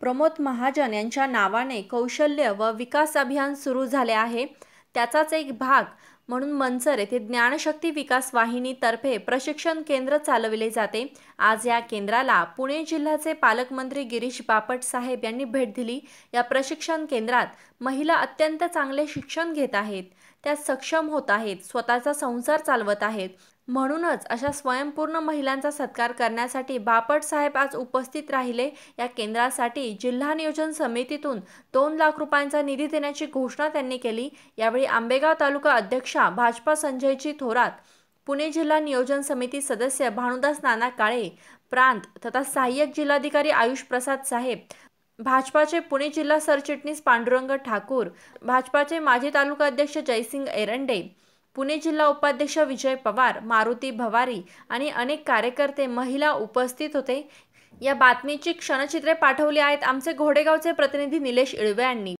प्रमोद महाजन यांच्या नावाने कौशल्य व विकास अभियान सुरू झाले आहे. त्याचाच एक भाग म्हणून मनसर येथे ज्ञानशक्ती विकास वाहिनीतर्फे प्रशिक्षण केंद्र चालविले जाते. आज या केंद्राला पुणे जिल्ह्याचे पालकमंत्री गिरीश बापट साहेब यांनी भेट दिली. या प्रशिक्षण केंद्रात महिला अत्यंत चांगले शिक्षण घेत आहेत. त्या सक्षम होत आहेत. स्वतःचा संसार चालवत आहेत. म्हणूनच अशा स्वयंपूर्ण महिलांचा सत्कार करण्यासाठी बापट साहेब आज उपस्थित राहिले. या केंद्रासाठी जिल्हा नियोजन समितीतून दोन लाख रुपयांचा निधी देण्याची घोषणा त्यांनी केली. यावेळी आंबेगाव तालुका अध्यक्षा भाजपा संजयजी थोरात पुणे जिल्हा नियोजन समिती सदस्य भानुदास नाना काळे प्रांत तथा सहाय्यक जिल्हाधिकारी आयुष प्रसाद साहेब भाजपाचे पुणे जिल्हा सरचिटणीस पांडुरंग ठाकूर भाजपाचे माजी तालुका अध्यक्ष जयसिंग एरंडे पुणे जिल्हा उपाध्यक्ष विजय पवार मारुती भवारी आणि अनेक कार्यकर्ते महिला उपस्थित होते. या बातमीची क्षणचित्रे पाठवली आहेत आमचे घोडेगावचे प्रतिनिधी निलेश इळवे यांनी.